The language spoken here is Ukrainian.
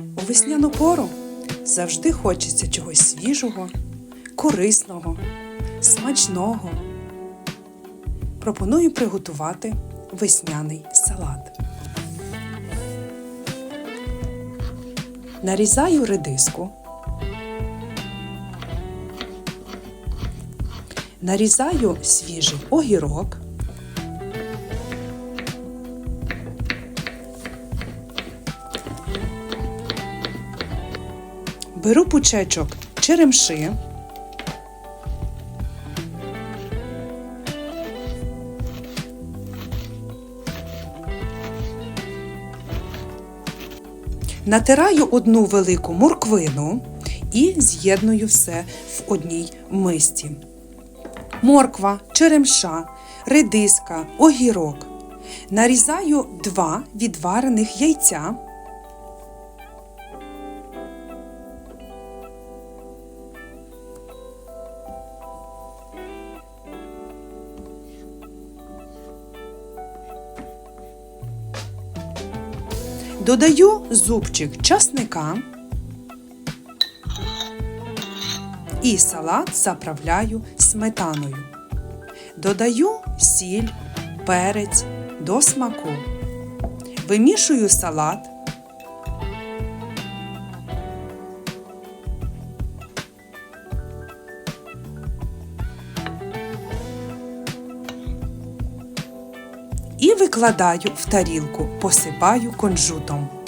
У весняну пору завжди хочеться чогось свіжого, корисного, смачного. Пропоную приготувати весняний салат. Нарізаю редиску. Нарізаю свіжий огірок. Беру пучечок черемши. Натираю одну велику морквину і з'єдную все в одній мисці. Морква, черемша, редиска, огірок. Нарізаю два відварених яйця. Додаю зубчик часника і салат заправляю сметаною. Додаю сіль, перець до смаку. Вимішую салат. І викладаю в тарілку, посипаю кунжутом.